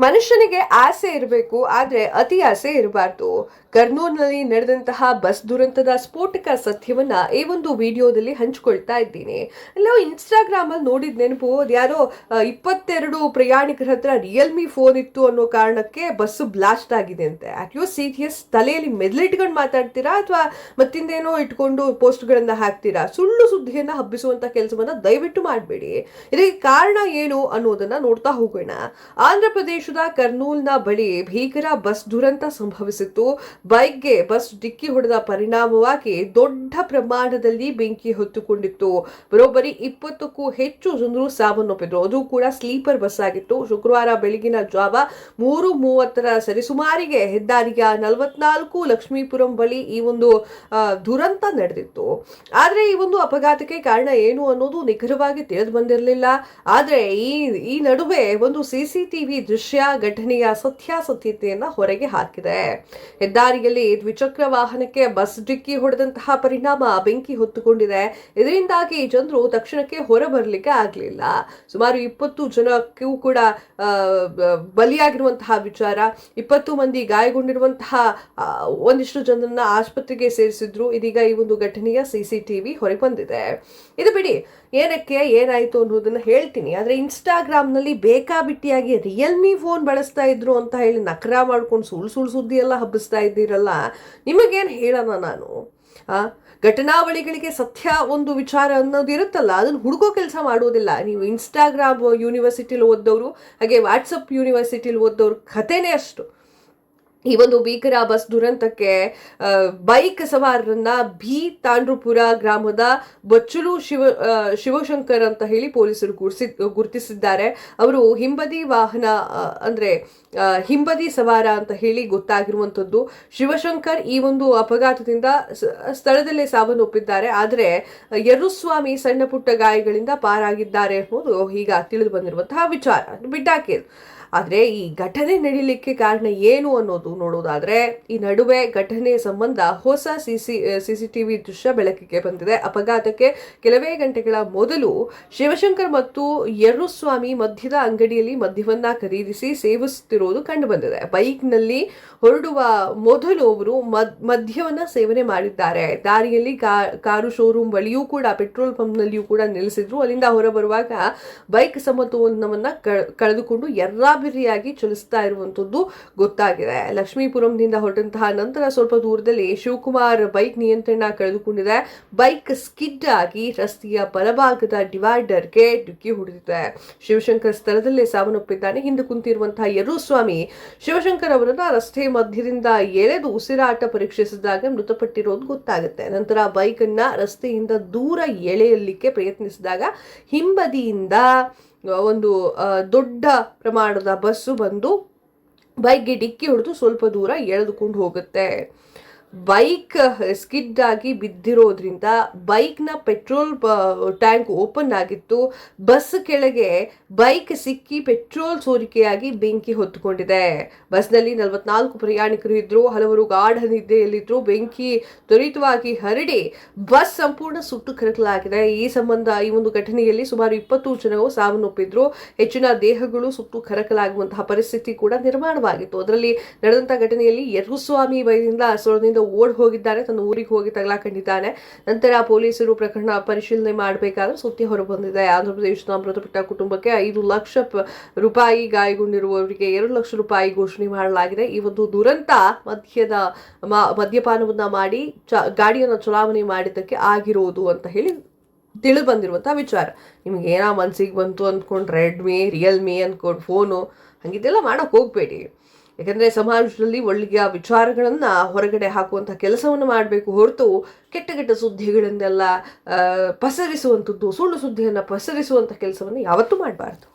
ಮನುಷ್ಯನಿಗೆ ಆಸೆ ಇರಬೇಕು ಆದರೆ ಅತಿ ಆಸೆ ಇರಬಾರ್ದು. ಕರ್ನೂಲ್ನಲ್ಲಿ ನಡೆದಂತಹ ಬಸ್ ದುರಂತದ ಸ್ಫೋಟಕ ಸತ್ಯವನ್ನ ಈ ಒಂದು ವಿಡಿಯೋದಲ್ಲಿ ಹಂಚ್ಕೊಳ್ತಾ ಇದ್ದೀನಿ. ಇನ್ಸ್ಟಾಗ್ರಾಮ್ ಅಲ್ಲಿ ನೋಡಿದ ನೆನಪು ಅದು ಯಾರೋ ಆ, ಇಪ್ಪತ್ತೆರಡು ಪ್ರಯಾಣಿಕರ ಹತ್ರ ರಿಯಲ್ಮಿ ಫೋನ್ ಇತ್ತು ಅನ್ನೋ ಕಾರಣಕ್ಕೆ ಬಸ್ ಬ್ಲಾಸ್ಟ್ ಆಗಿದೆ ಅಂತೆ. ಅಟ್ಯೋ ಸೀರಿಯಸ್ ತಲೆಯಲ್ಲಿ ಮೆದ್ಲಿಟ್ಕೊಂಡು ಮಾತಾಡ್ತೀರಾ ಅಥವಾ ಮತ್ತಿಂದೇನೋ ಇಟ್ಕೊಂಡು ಪೋಸ್ಟ್ಗಳನ್ನು ಹಾಕ್ತೀರಾ? ಸುಳ್ಳು ಸುದ್ದಿಯನ್ನ ಹಬ್ಬಿಸುವಂತ ಕೆಲಸವನ್ನ ದಯವಿಟ್ಟು ಮಾಡಬೇಡಿ. ಇದಕ್ಕೆ ಕಾರಣ ಏನು ಅನ್ನೋದನ್ನ ನೋಡ್ತಾ ಹೋಗೋಣ. ಆಂಧ್ರ ಪ್ರದೇಶದ ಕರ್ನೂಲ್ನ ಬಳಿ ಭೀಕರ ಬಸ್ ದುರಂತ ಸಂಭವಿಸಿತ್ತು. ಬೈಕ್ಗೆ ಬಸ್ ಡಿಕ್ಕಿ ಹೊಡೆದ ಪರಿಣಾಮವಾಗಿ ದೊಡ್ಡ ಪ್ರಮಾಣದಲ್ಲಿ ಬೆಂಕಿ ಹೊತ್ತುಕೊಂಡಿತ್ತು. ಬರೋಬ್ಬರಿ ಇಪ್ಪತ್ತಕ್ಕೂ ಹೆಚ್ಚು ಜನರು ಸಾವನ್ನಪ್ಪಿದ್ರು. ಅದು ಕೂಡ ಸ್ಲೀಪರ್ ಬಸ್ ಆಗಿತ್ತು. ಶುಕ್ರವಾರ ಬೆಳಗಿನ ಜಾವ ಮೂರು ಮೂವತ್ತರ ಸರಿಸುಮಾರಿಗೆ ಹೆದ್ದಾರಿಯ ನಲವತ್ನಾಲ್ಕು ಲಕ್ಷ್ಮೀಪುರಂ ಬಳಿ ಈ ಒಂದು ದುರಂತ ನಡೆದಿತ್ತು. ಆದರೆ ಈ ಒಂದು ಅಪಘಾತಕ್ಕೆ ಕಾರಣ ಏನು ಅನ್ನೋದು ನಿಖರವಾಗಿ ತಿಳಿದು ಬಂದಿರಲಿಲ್ಲ. ಆದರೆ ಈ ಈ ನಡುವೆ ಒಂದು ಸಿಸಿಟಿವಿ ದೃಶ್ಯ ಘಟನೆಯ ಸತ್ಯಾಸತ್ಯತೆಯನ್ನ ಹೊರಗೆ ಹಾಕಿದೆ. ಹೆದ್ದಾರಿಯಲ್ಲಿ ದ್ವಿಚಕ್ರ ವಾಹನಕ್ಕೆ ಬಸ್ ಡಿಕ್ಕಿ ಹೊಡೆದಂತಹ ಪರಿಣಾಮ ಬೆಂಕಿ ಹೊತ್ತುಕೊಂಡಿದೆ. ಇದರಿಂದಾಗಿ ಜನರು ತಕ್ಷಣಕ್ಕೆ ಹೊರ ಬರಲಿಕ್ಕೆ ಆಗಲಿಲ್ಲ. ಸುಮಾರು ಇಪ್ಪತ್ತು ಜನಕ್ಕೂ ಕೂಡ ಬಲಿಯಾಗಿರುವಂತಹ ವಿಚಾರ. ಇಪ್ಪತ್ತು ಮಂದಿ ಗಾಯಗೊಂಡಿರುವಂತಹ ಒಂದಿಷ್ಟು ಜನರನ್ನ ಆಸ್ಪತ್ರೆಗೆ ಸೇರಿಸಿದ್ರು. ಇದೀಗ ಈ ಒಂದು ಘಟನೆಯ ಸಿಸಿಟಿವಿ ಹೊರಗೆ ಬಂದಿದೆ. ಇದು ಬಿಡಿ, ಏನಕ್ಕೆ ಏನಾಯ್ತು ಅನ್ನೋದನ್ನ ಹೇಳ್ತೀನಿ. ಆದ್ರೆ ಇನ್ಸ್ಟಾಗ್ರಾಮ್ನಲ್ಲಿ ಬೇಕಾಬಿಟ್ಟಿಯಾಗಿ ರಿಯಲ್ಮಿ ಫೋನ್ ಬಳಸ್ತಾ ಇದ್ರು ಅಂತ ಹೇಳಿ ನಕರ ಮಾಡ್ಕೊಂಡು ಸುಳ್ಳು ಸುಳ್ಳು ಸುದ್ದಿ ಎಲ್ಲ ಹಬ್ಬಿಸ್ತಾ ಇದ್ದೀರಲ್ಲ, ನಿಮಗೇನು ಹೇಳೋಣ ನಾನು? ಆ, ಘಟನಾವಳಿಗಳಿಗೆ ಸತ್ಯ ಒಂದು ವಿಚಾರ ಅನ್ನೋದು ಇರುತ್ತಲ್ಲ, ಅದನ್ನು ಹುಡುಕೋ ಕೆಲಸ ಮಾಡೋದಿಲ್ಲ. ನೀವು ಇನ್ಸ್ಟಾಗ್ರಾಮ್ ಯೂನಿವರ್ಸಿಟಿಲಿ ಓದ್ದವರು, ಹಾಗೆ ವಾಟ್ಸಪ್ ಯೂನಿವರ್ಸಿಟಿಲಿ ಓದ್ದವ್ರ ಕಥೆನೇ ಅಷ್ಟು. ಈ ಒಂದು ಭೀಕರ ಬಸ್ ದುರಂತಕ್ಕೆ ಬೈಕ್ ಸವಾರರನ್ನ ಭೀ ತಾಂಡ್ರೂಪುರ ಗ್ರಾಮದ ಬಚ್ಚಲು ಶಿವ ಶಿವಶಂಕರ್ ಅಂತ ಹೇಳಿ ಪೊಲೀಸರು ಗುರ್ಸಿ, ಗುರುತಿಸಿದ್ದಾರೆ. ಅವರು ಹಿಂಬದಿ ವಾಹನ ಅಂದರೆ ಹಿಂಬದಿ ಸವಾರ ಅಂತ ಹೇಳಿ ಗೊತ್ತಾಗಿರುವಂಥದ್ದು. ಶಿವಶಂಕರ್ ಈ ಒಂದು ಅಪಘಾತದಿಂದ ಸ್ಥಳದಲ್ಲೇ ಸಾವನ್ನೊಪ್ಪಿದ್ದಾರೆ. ಆದರೆ, ಯರುಸ್ವಾಮಿ ಸಣ್ಣ ಪುಟ್ಟ ಗಾಯಗಳಿಂದ ಪಾರಾಗಿದ್ದಾರೆ ಅನ್ನೋದು ಈಗ ತಿಳಿದು ಬಂದಿರುವಂತಹ ವಿಚಾರ. ಬಿಟ್ಟಾಕಿದ್ರು ಆದರೆ ಈ ಘಟನೆ ನಡೀಲಿಕ್ಕೆ ಕಾರಣ ಏನು ಅನ್ನೋದು ನೋಡೋದಾದರೆ, ಈ ನಡುವೆ ಘಟನೆ ಸಂಬಂಧ ಹೊಸ ಸಿಸಿ ಸಿಸಿಟಿವಿ ದೃಶ್ಯ ಬೆಳಕಿಗೆ ಬಂದಿದೆ. ಅಪಘಾತಕ್ಕೆ ಕೆಲವೇ ಗಂಟೆಗಳ ಮೊದಲು ಶಿವಶಂಕರ್ ಮತ್ತು ಯರುಸ್ವಾಮಿ ಮಧ್ಯದ ಅಂಗಡಿಯಲ್ಲಿ ಮದ್ಯವನ್ನ ಖರೀದಿಸಿ ಸೇವಿಸುತ್ತಿರುವುದು ಕಂಡುಬಂದಿದೆ. ಬೈಕ್ನಲ್ಲಿ ಹೊರಡುವ ಮೊದಲು ಅವರು ಮದ್, ಮದ್ಯವನ್ನ ಸೇವನೆ ಮಾಡಿದ್ದಾರೆ. ದಾರಿಯಲ್ಲಿ ಕಾರು ಶೋರೂಮ್ ಬಳಿಯೂ ಕೂಡ, ಪೆಟ್ರೋಲ್ ಪಂಪ್ನಲ್ಲಿಯೂ ಕೂಡ ನಿಲ್ಲಿಸಿದ್ರು. ಅಲ್ಲಿಂದ ಹೊರಬರುವಾಗ ಬೈಕ್ ಸಮತೋಲನವನ್ನ ಕಳೆದುಕೊಂಡು ಕಳೆದುಕೊಂಡು ಎರ್ರಾಬಿರಿಯಾಗಿ ಚಲಿಸ್ತಾ ಇರುವಂಥದ್ದು ಗೊತ್ತಾಗಿದೆ. ಲಕ್ಷ್ಮೀಪುರಂನಿಂದ ಹೊರಟಂತಹ ನಂತರ ಸ್ವಲ್ಪ ದೂರದಲ್ಲಿ ಶಿವಕುಮಾರ್ ಬೈಕ್ ನಿಯಂತ್ರಣ ಕಳೆದುಕೊಂಡಿದೆ. ಬೈಕ್ ಸ್ಕಿಡ್ ಆಗಿ ರಸ್ತೆಯ ಬಲಭಾಗದ ಡಿವೈಡರ್ಗೆ ಡಿಕ್ಕಿ ಹೊಡೆದಿದೆ. ಶಿವಶಂಕರ್ ಸ್ಥಳದಲ್ಲೇ ಸಾವನ್ನಪ್ಪಿದ್ದಾನೆ ಹಿಂದೆ ಕುಂತಿರುವಂತಹ ಯರುಸ್ವಾಮಿ ಶಿವಶಂಕರ್ ಅವರನ್ನ ರಸ್ತೆ ಮಧ್ಯದಿಂದ ಎಳೆದು ಉಸಿರಾಟ ಪರೀಕ್ಷಿಸಿದಾಗ ಮೃತಪಟ್ಟಿರೋದು ಗೊತ್ತಾಗುತ್ತೆ. ನಂತರ ಬೈಕ್ ಅನ್ನ ರಸ್ತೆಯಿಂದ ದೂರ ಎಳೆಯಲಿಕ್ಕೆ ಪ್ರಯತ್ನಿಸಿದಾಗ ಹಿಂಬದಿಯಿಂದ ಒಂದು ದೊಡ್ಡ ಪ್ರಮಾಣದ ಬಸ್ಸು ಬಂದು ಬೈಕ್ಗೆ ಡಿಕ್ಕಿ ಹೊಡೆದು ಸ್ವಲ್ಪ ದೂರ ಎಳೆದುಕೊಂಡು ಹೋಗುತ್ತೆ. ಬೈಕ್ ಸ್ಕಿಡ್ ಆಗಿ ಬಿದ್ದಿರೋದ್ರಿಂದ ಬೈಕ್ನ ಪೆಟ್ರೋಲ್ ಟ್ಯಾಂಕ್ ಓಪನ್ ಆಗಿತ್ತು. ಬಸ್ ಕೆಳಗೆ ಬೈಕ್ ಸಿಕ್ಕಿ ಪೆಟ್ರೋಲ್ ಸೋರಿಕೆಯಾಗಿ ಬೆಂಕಿ ಹೊತ್ತುಕೊಂಡಿದೆ ಬಸ್ನಲ್ಲಿ ನಲವತ್ನಾಲ್ಕು ಪ್ರಯಾಣಿಕರು ಇದ್ದರು ಹಲವರು ಗಾಢ ನಿದ್ದೆಯಲ್ಲಿದ್ದರು ಬೆಂಕಿ ತ್ವರಿತವಾಗಿ ಹರಡಿ ಬಸ್ ಸಂಪೂರ್ಣ ಸುಟ್ಟು ಕರಕಲಾಗಿದೆ. ಈ ಸಂಬಂಧ, ಈ ಒಂದು ಘಟನೆಯಲ್ಲಿ ಸುಮಾರು ಇಪ್ಪತ್ತು ಜನರು ಸಾವನ್ನಪ್ಪಿದ್ರು. ಹೆಚ್ಚಿನ ದೇಹಗಳು ಸುಟ್ಟು ಕರಕಲಾಗುವಂತಹ ಪರಿಸ್ಥಿತಿ ಕೂಡ ನಿರ್ಮಾಣವಾಗಿತ್ತು. ಅದರಲ್ಲಿ ನಡೆದಂತಹ ಘಟನೆಯಲ್ಲಿ ಯರುಸ್ವಾಮಿ ಬೈದಿಂದ ಸ್ಥಳದಿಂದ ಓಡ್ ಹೋಗಿದ್ದಾನೆ ತನ್ನ ಊರಿಗೆ ಹೋಗಿ ತಗಲಾಕೊಂಡಿದ್ದಾನೆ. ನಂತರ ಪೊಲೀಸರು ಪ್ರಕರಣ ಪರಿಶೀಲನೆ ಮಾಡಬೇಕಾದ್ರೆ ಸುದ್ದಿ ಹೊರಬಂದಿದೆ. ಆಂಧ್ರಪ್ರದೇಶದ ಮೃತಪಟ್ಟ ಕುಟುಂಬಕ್ಕೆ ಐದು ಲಕ್ಷ ರೂಪಾಯಿ ಗಾಯಗೊಂಡಿರುವವರಿಗೆ ಎರಡು ಲಕ್ಷ ರೂಪಾಯಿ ಘೋಷಣೆ ಮಾಡಲಾಗಿದೆ. ಈ ಒಂದು ದುರಂತ ಮದ್ಯದ ಮದ್ಯಪಾನವನ್ನ ಮಾಡಿ ಚ, ಗಾಡಿಯನ್ನು ಚಲಾವಣೆ ಮಾಡಿದ್ದಕ್ಕೆ ಆಗಿರೋದು ಅಂತ ಹೇಳಿ ತಿಳಿ ಬಂದಿರುವಂಥ ವಿಚಾರ. ನಿಮ್ಗೆ ಏನೋ ಮನ್ಸಿಗೆ ಬಂತು ಅಂದ್ಕೊಂಡು ರೆಡ್ಮಿ ರಿಯಲ್ಮಿ ಅಂದ್ಕೊಂಡು ಫೋನು ಹಂಗಿದ್ದೆಲ್ಲ ಮಾಡೋಕೆ ಹೋಗಬೇಡಿ. ಯಾಕಂದರೆ ಸಮಾಜದಲ್ಲಿ ಒಳ್ಳೆಯ ವಿಚಾರಗಳನ್ನು ಹೊರಗಡೆ ಹಾಕುವಂಥ ಕೆಲಸವನ್ನು ಮಾಡಬೇಕು ಹೊರತು ಕೆಟ್ಟ ಕೆಟ್ಟ ಸುದ್ದಿಗಳನ್ನೆಲ್ಲ ಪಸರಿಸುವಂಥದ್ದು ಸುಳ್ಳು ಸುದ್ದಿಯನ್ನು ಪಸರಿಸುವಂಥ ಕೆಲಸವನ್ನು ಯಾವತ್ತೂ ಮಾಡಬಾರ್ದು.